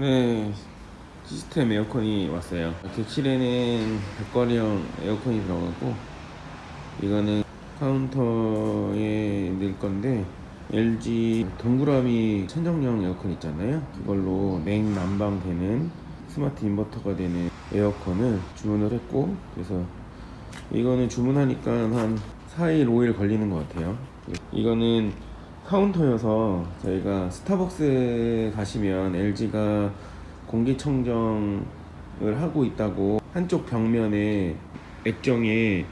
네, 시스템 에어컨이 왔어요. 객실에는 백거리형 에어컨이 들어가고 이거는 카운터에 넣을 건데 LG 동그라미 천정형 에어컨 있잖아요. 그걸로 냉난방 되는 스마트 인버터가 되는 에어컨을 주문을 했고 그래서 이거는 주문하니까 한 4일, 5일 걸리는 것 같아요. 이거는 카운터여서 저희가 스타벅스 가시면 LG가 공기청정을 하고 있다고 한쪽 벽면에 액정에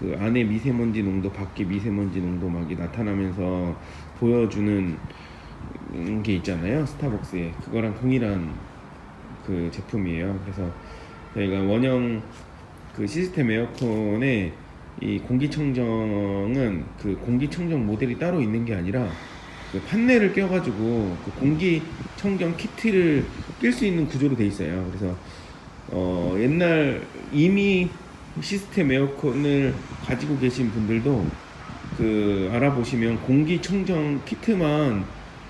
그 안에 미세먼지 농도, 밖에 미세먼지 농도 막이 나타나면서 보여주는 게 있잖아요. 스타벅스에 그거랑 동일한 그 제품이에요. 그래서 저희가 원형 그 시스템 에어컨에 이 공기청정은 그 공기청정 모델이 따로 있는 게 아니라 그 판넬을 껴가지고 그 공기청정 키트를 낄 수 있는 구조로 돼 있어요. 그래서 어 옛날 이미 시스템 에어컨을 가지고 계신 분들도 그 알아보시면 공기청정 키트만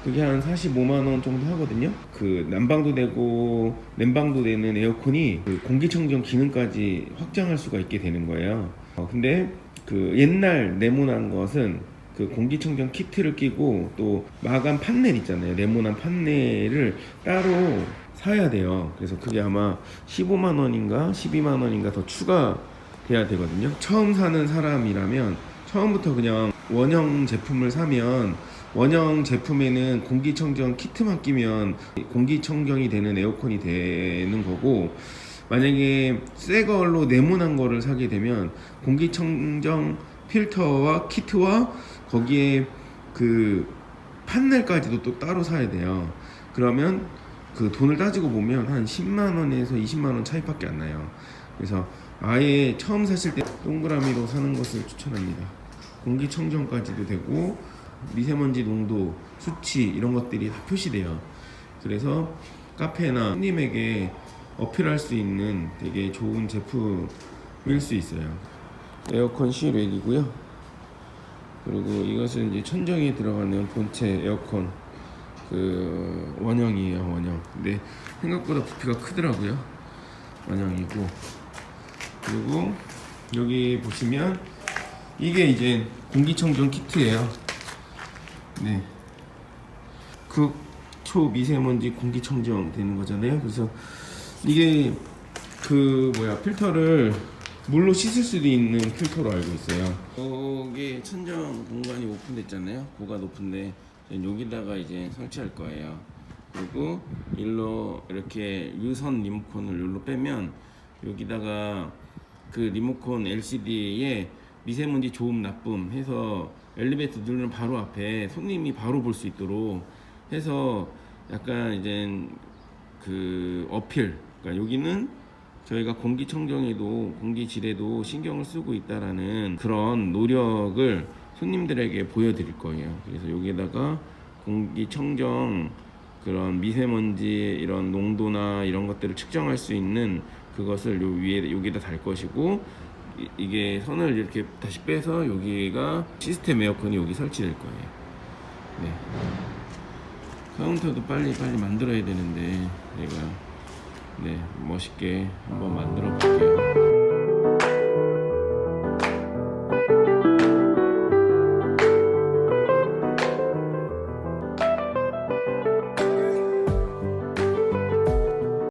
그게 한 45만 원 정도 하거든요. 그 난방도 되고 냉방도 되는 에어컨이 그 공기청정 기능까지 확장할 수가 있게 되는 거예요. 어, 근데 그 옛날 네모난 것은 그 공기청정 키트를 끼고 또 마감 판넬 있잖아요. 네모난 판넬을 따로 사야 돼요. 그래서 그게 아마 15만 원인가 12만 원인가 더 추가 돼야 되거든요. 처음 사는 사람이라면 처음부터 그냥 원형 제품을 사면 원형 제품에는 공기청정 키트만 끼면 공기청정이 되는 에어컨이 되는 거고 만약에 새 걸로 네모난 거를 사게 되면 공기청정 필터와 키트와 거기에 그 판넬까지도 또 따로 사야 돼요. 그러면 그 돈을 따지고 보면 한 10만 원에서 20만 원 차이밖에 안 나요. 그래서 아예 처음 사실 때 동그라미로 사는 것을 추천합니다. 공기청정까지도 되고 미세먼지 농도, 수치 이런 것들이 다 표시돼요. 그래서 카페나 손님에게 어필할 수 있는 되게 좋은 제품일 수 있어요. 에어컨 실외기고요. 그리고 이것은 이제 천정에 들어가는 본체 에어컨 그 원형이에요 원형. 근데 생각보다 부피가 크더라고요. 원형이고 그리고 여기 보시면 이게 이제 공기청정 키트예요. 네. 극초 미세먼지 공기청정 되는 거잖아요. 그래서 이게 그 뭐야 필터를 물로 씻을 수도 있는 필터로 알고 있어요. 여기 천정 공간이 오픈됐잖아요. 고가 높은데 여기다가 이제 설치할 거예요. 그리고 일로 이렇게 유선 리모컨을 일로 빼면 여기다가 그 리모컨 LCD에 미세먼지 좋음 나쁨 해서 엘리베이터 누르는 바로 앞에 손님이 바로 볼 수 있도록 해서 약간 이제 그 어필 그러니까 여기는 저희가 공기청정에도 공기질에도 신경을 쓰고 있다라는 그런 노력을 손님들에게 보여드릴 거예요. 그래서 여기에다가 공기청정 그런 미세먼지 이런 농도나 이런 것들을 측정할 수 있는 그것을 요 위에 여기다 달 것이고 이- 이게 선을 이렇게 다시 빼서 여기가 시스템 에어컨이 여기 설치될 거예요. 네. 카운터도 빨리 빨리 만들어야 되는데 내가 네 멋있게 한번 만들어 볼게요.